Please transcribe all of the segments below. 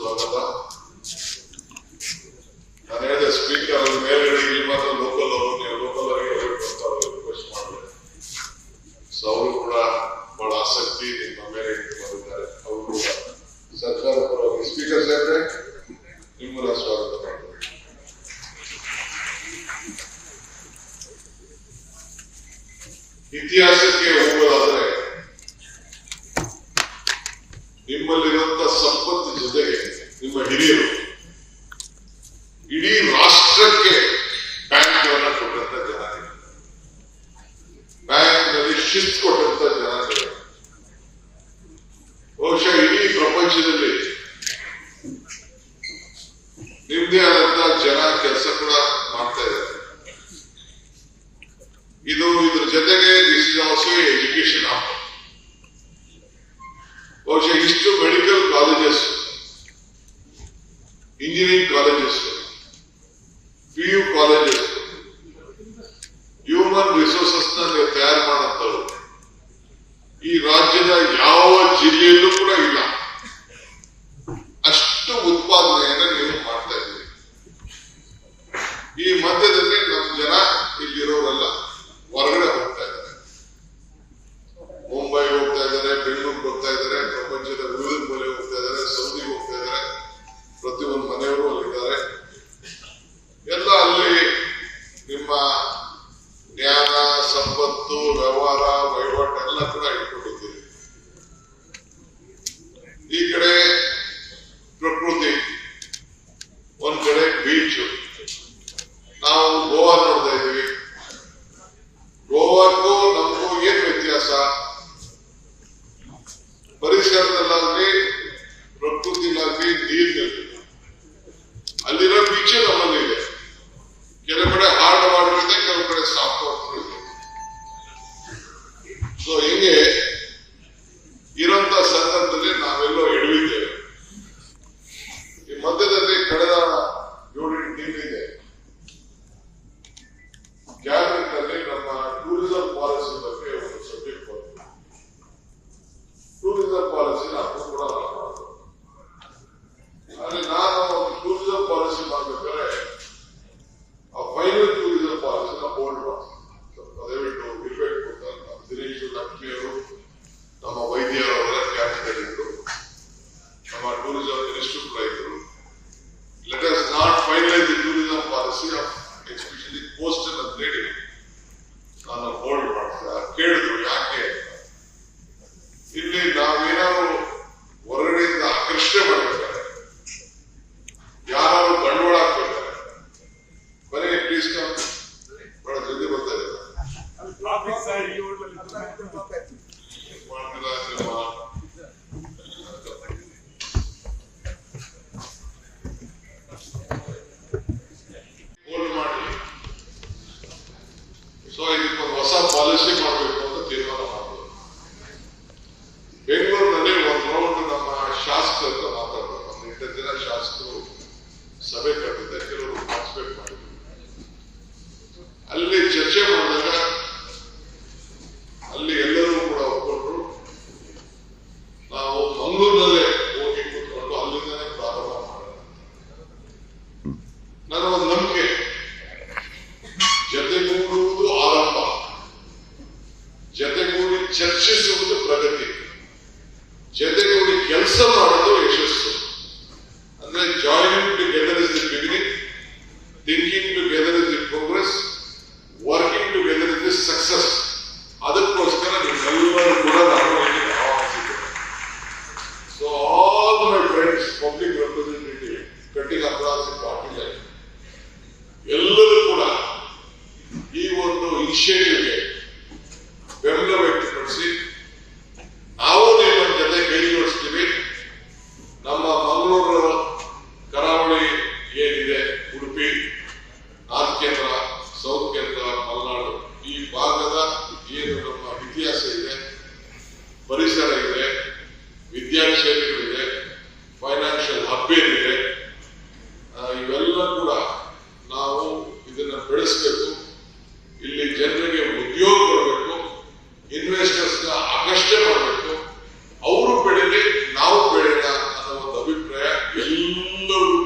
老大哥 ನಿಮ್ಮಲ್ಲಿರುವಂತ ಸಂಪತ್ತು ಜೊತೆಗೆ ನಿಮ್ಮ ಹಿರಿಯರು ಇಡೀ ರಾಷ್ಟ್ರಕ್ಕೆ ಬ್ಯಾಂಕ್ಗಳನ್ನ ಕೊಟ್ಟಂತ ಜನರಿಗೆ ಬ್ಯಾಂಕ್ನಲ್ಲಿ ಶಿಸ್ತು ಕೊಟ್ಟಂತ ಜನ ಬಹುಶಃ ಇಡೀ ಪ್ರಪಂಚದಲ್ಲಿ ಬಹುಶಃ ಇಷ್ಟು medical colleges engineering colleges P U colleges human ರಿಸೋರ್ಸಸ್ನ ತಯಾರು ಮಾಡಂತವ್ರು ಈ ರಾಜ್ಯದ ಯಾವ ಜಿಲ್ಲೆಯಲ್ಲೂ ಲೆಕ್ಕ ಪರಿಸರದಲ್ಲಾಗ್ಲಿ ಪ್ರಕೃತಿಲಾಗ್ಲಿ ನೀರಿನಲ್ಲಿ ಅಲ್ಲಿರೋ ಬೀಚ್ ನಮ್ಮಲ್ಲಿ ಇದೆ. ಕೆಲವು ಕಡೆ ಹಾರ್ಡ್ ವಾಟರ್ ಕೆಲವು ಕಡೆ ಸಾಫ್ಟ್ ವಾಟರ್ ಸೊ ಹೆಂಗೆ സംസാരിക്കും dirigimos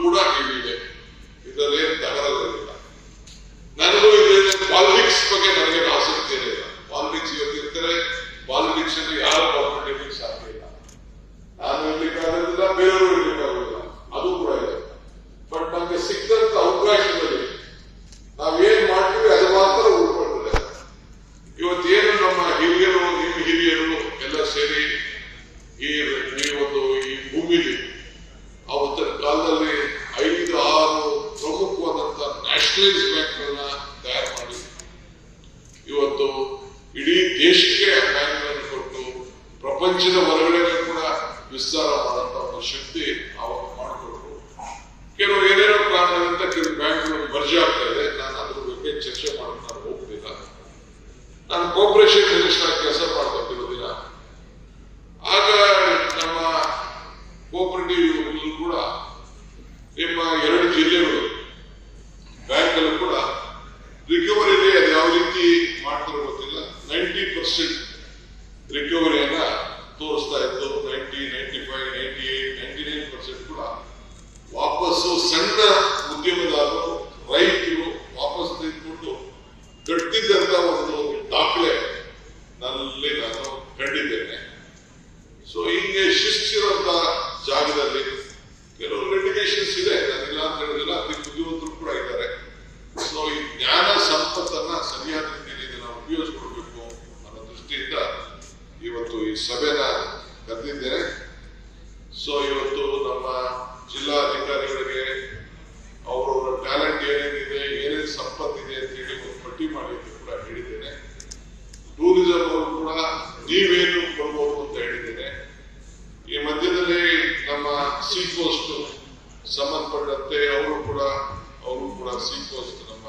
ಎಲ್ಲರಿಗೂ ಕೂಡ ನ್ಯಾಷನಲೈಸ್ ಬ್ಯಾಂಕ್ಗಳನ್ನ ತಯಾರು ಮಾಡಿ ಇವತ್ತು ಇಡೀ ದೇಶಕ್ಕೆ ಆ ಬ್ಯಾಂಕ್ಗಳನ್ನು ಕೊಟ್ಟು ಪ್ರಪಂಚದ ಹೊರಗಡೆ ಕೂಡ ವಿಸ್ತಾರ ಮಾಡುವಂತ ಒಂದು ಶಕ್ತಿ ಅವಾಗ ಮಾಡಿಕೊಟ್ರು. ಕೆಲವು ಏನೇನೋ ಕಾರಣದಿಂದ ಕೆಲವು ಬ್ಯಾಂಕ್ಗಳು ಮರ್ಜಿ ಆಗ್ತಾ ಇದೆ. ನಾನು ಅದ್ರ ಬಗ್ಗೆ ಚರ್ಚೆ ಮಾಡೋಕೆ ನಾನು ಹೋಗ್ತಿಲ್ಲ ನಾನು ಕೋಪರೇಷನ್ ಮಿನಿಸ್ಟರ್ ಕೆಲಸ ಮಾಡ್ತಾ ಸೊ ಹಿಂಗೆ ಶಿಸ್ತಿರುವಂತ ಜಾಗದಲ್ಲಿ ಕೆಲವು ಲಿಟಿಗೇಷನ್ಸ್ ಇದೆ. ನಾನಿಲ್ಲ ಅಂತ ಹೇಳಿದಿಲ್ಲ ಅದಕ್ಕೆ ಬುದ್ಧಿವಂತರು ಕೂಡ ಇದ್ದಾರೆ. ಸೊ ಈ ಜ್ಞಾನ ಸಂಪತ್ತನ್ನ ಸರಿಯಾದ ರೀತಿಯಲ್ಲಿ ಇದನ್ನ ಉಪಯೋಗಿಸ್ಕೊಳ್ಬೇಕು ಅನ್ನೋ ದೃಷ್ಟಿಯಿಂದ ಇವತ್ತು ಈ ಸಭೆನ ಕರೆದಿದ್ದೇನೆ. ಸೊ ಇವತ್ತು ನಮ್ಮ ಜಿಲ್ಲಾಧಿಕಾರಿಗಳಿಗೆ ಅವರವರ ಟ್ಯಾಲೆಂಟ್ ಏನೇನಿದೆ, ಏನೇನು ಸಂಪತ್ತಿದೆ ಅಂತ ಹೇಳಿ ಒಂದು ಪಟ್ಟಿ ಮಾಡಿ ಕೂಡ ಹೇಳಿದ್ದೇನೆ. ಟೂರಿಸಂ ಅವರು ಕೂಡ ನೀವೇನು ಕೊಡ್ಬೋದು ಅಂತ ಹೇಳಿದ್ದೇನೆ ಈ ಮಧ್ಯದಲ್ಲಿ ನಮ್ಮ ಸಿ ಪೋಸ್ಟ್ ಸಂಬಂಧಪಟ್ಟಂತೆ ಅವರು ಕೂಡ ಅವರು ಕೂಡ ಸಿ ಪೋಸ್ಟ್ ನಮ್ಮ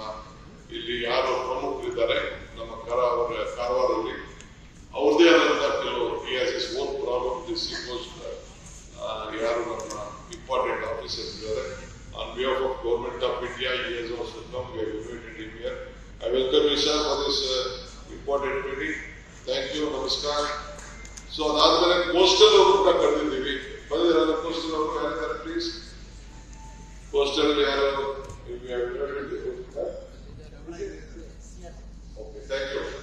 ಇಲ್ಲಿ ಯಾರು ಪ್ರಮುಖರಿದ್ದಾರೆ, ನಮ್ಮ ಕರಾವಳಿ ಕಾರವಾರಲ್ಲಿ ಅವ್ರದೇ ಆದಂತಹ ಕೆಲವು is own problem the C post ಯಾರು ನಮ್ಮ ಇಂಪಾರ್ಟೆಂಟ್ ಆಫೀಸರ್ಸ್ ಇದ್ದಾರೆ. On behalf of government of India ಈ as also come we I welcome you sir for this important meeting thank you ನಮಸ್ಕಾರ ಸೊ ಅದಾದ್ಮೇಲೆ ಪೋಸ್ಟಲ್ ಅವರು ಕೂಡ ಕರೆದಿದ್ದಾರೆ What are the other posters over there, please? Postal arrow, if you have noted, okay, thank you.